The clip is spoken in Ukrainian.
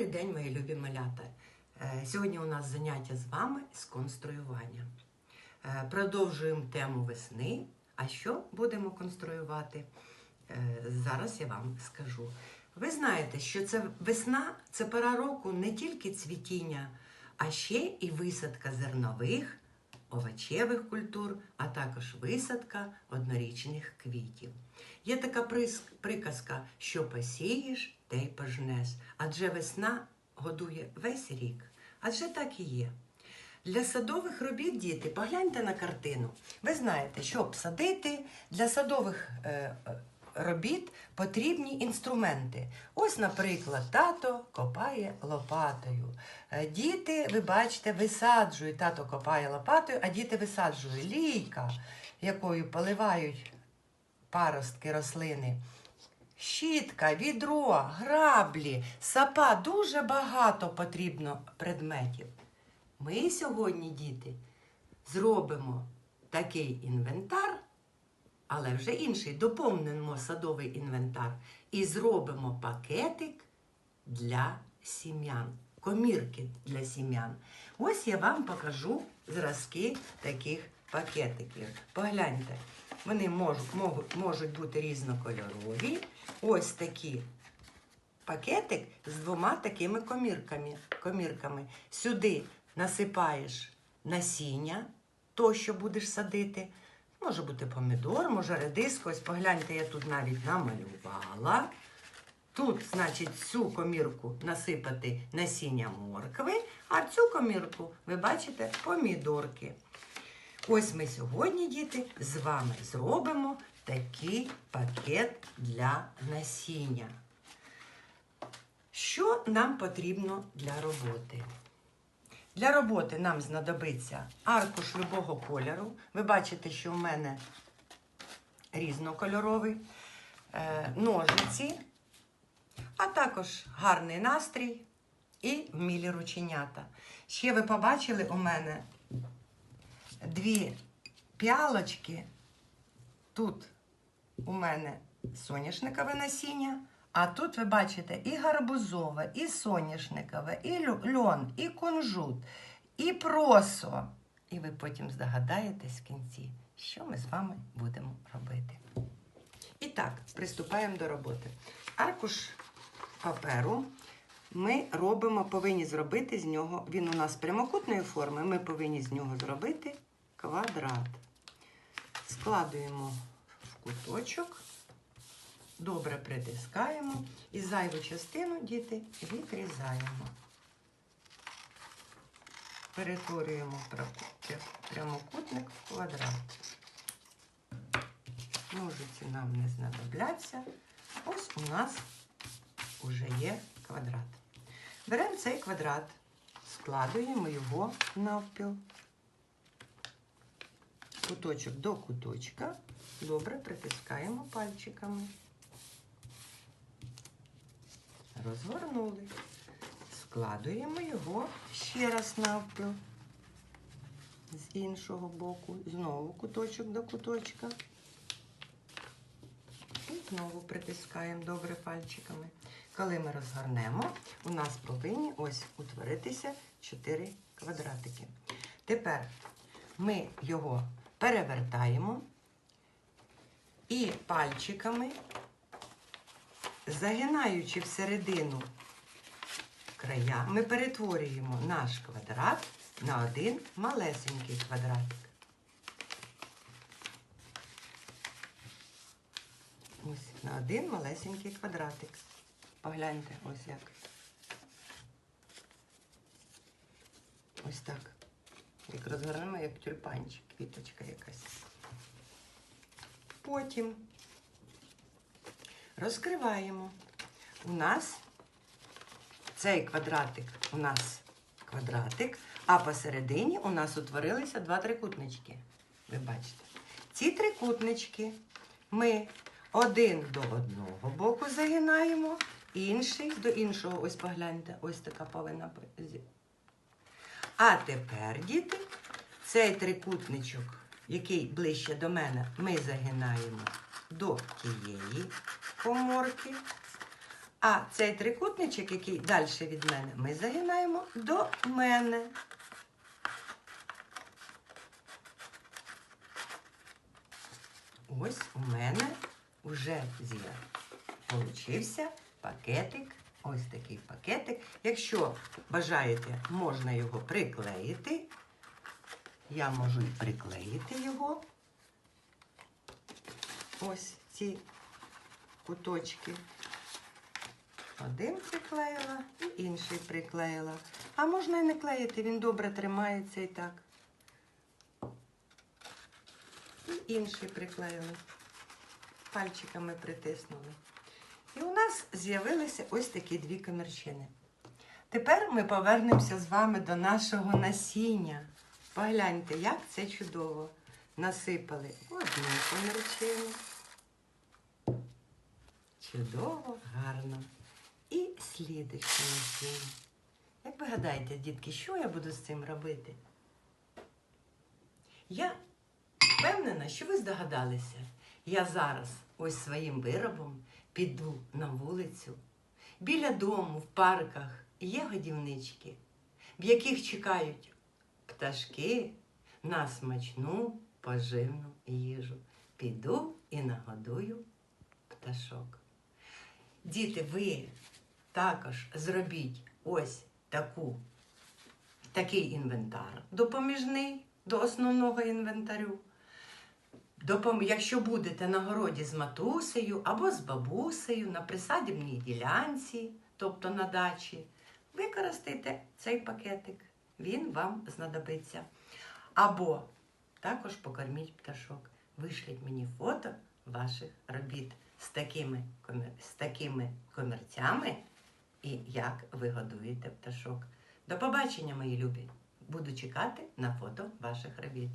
Добрий день, мої любі малята. Е, Сьогодні у нас заняття з вами з конструювання. Е, Продовжуємо тему весни. А що будемо конструювати? Е, Зараз я вам скажу. Ви знаєте, що це весна це пора року не тільки цвітіння, а ще і висадка зернових, овочевих культур, а також висадка однорічних квітів. Є така приказка, що посієш, те й пожнеш. Адже весна годує весь рік. Адже так і є. Для садових робіт, діти, погляньте на картину. Ви знаєте, щоб садити, для садових е, е, робіт потрібні інструменти. Ось, наприклад, тато копає лопатою. Е, Діти, ви бачите, висаджують. Тато копає лопатою, а діти висаджують лійка, якою поливають паростки рослини. Щітка, відро, граблі, сапа дуже багато потрібно предметів. Ми сьогодні, діти, зробимо такий інвентар, але вже інший, доповнимо садовий інвентар і зробимо пакетик для сім'ян, комірки для сім'ян. Ось я вам покажу зразки таких пакетиків. Погляньте, вони можуть, можуть, можуть бути різнокольорові. Ось такі пакетик з двома такими комірками. комірками. Сюди насипаєш насіння, то, що будеш садити. Може бути помідор, може редиско. Ось погляньте, я тут навіть намалювала. Тут, значить, цю комірку насипати насіння моркви, а цю комірку, ви бачите, помідорки. Ось ми сьогодні, діти, з вами зробимо такий пакет для насіння. Що нам потрібно для роботи? Для роботи нам знадобиться аркуш любого кольору. Ви бачите, що в мене різнокольоровий, е, ножиці, а також гарний настрій і вмілі рученята. Ще ви побачили у мене дві п'ялочки. Тут у мене соняшникове насіння, а тут ви бачите і гарбузове, і соняшникове, і льон, і кунжут, і просо. І ви потім здогадаєтесь в кінці, що ми з вами будемо робити. І так, приступаємо до роботи. Аркуш паперу ми робимо, повинні зробити з нього, він у нас прямокутної форми, ми повинні з нього зробити квадрат. Складуємо в куточок, добре притискаємо і зайву частину, діти, відрізаємо. Перетворюємо прямокутник в квадрат. Ножиці нам не знадобляться. Ось у нас вже є квадрат. Беремо цей квадрат, складуємо його навпіл. Куточок до куточка. Добре притискаємо пальчиками. Розгорнули. Складуємо його ще раз навпіл. З іншого боку. Знову куточок до куточка. І знову притискаємо добре пальчиками. Коли ми розгорнемо, у нас повинні ось утворитися 4 квадратики. Тепер ми його перевертаємо і пальчиками, загинаючи всередину края, ми перетворюємо наш квадрат на один малесенький квадратик. Ось на один малесенький квадратик. Погляньте, ось як. Ось так. Як розгорнемо, як тюльпанчик, квіточка якась. Потім розкриваємо. У нас цей квадратик, у нас квадратик, а посередині у нас утворилися два трикутнички. Ви бачите. Ці трикутнички ми один до одного боку загинаємо, інший до іншого. Ось погляньте, ось така повинна. А тепер, діти, цей трикутничок, який ближче до мене, ми загинаємо до тієї коморки. А цей трикутничок, який далі від мене, ми загинаємо до мене. Ось у мене вже. Получився пакетик. Ось такий пакетик. Якщо бажаєте, можна його приклеїти. Я можу приклеїти його. Ось ці куточки. Один приклеїла і інший приклеїла. А можна і не клеїти, він добре тримається і так. І інший приклеїли. Пальчиками притиснули. І у нас з'явилися ось такі дві комірчини. Тепер ми повернемося з вами до нашого насіння. Погляньте, як це чудово. Насипали одну комірчину. Чудово, гарно. І слідуюче насіння. Як ви гадаєте, дітки, що я буду з цим робити? Я впевнена, що ви здогадалися. Я зараз ось своїм виробом піду на вулицю. Біля дому, в парках є годівнички, в яких чекають пташки на смачну поживну їжу. Піду і нагодую пташок. Діти, ви також зробіть ось таку, такий інвентар допоміжний до основного інвентарю. Допом... Якщо будете на городі з матусею або з бабусею на присадібній ділянці, тобто на дачі, використайте цей пакетик. Він вам знадобиться. Або також покорміть пташок. Вишліть мені фото ваших робіт з такими, з такими комірцями і як ви годуєте пташок. До побачення, мої любі! Буду чекати на фото ваших робіт.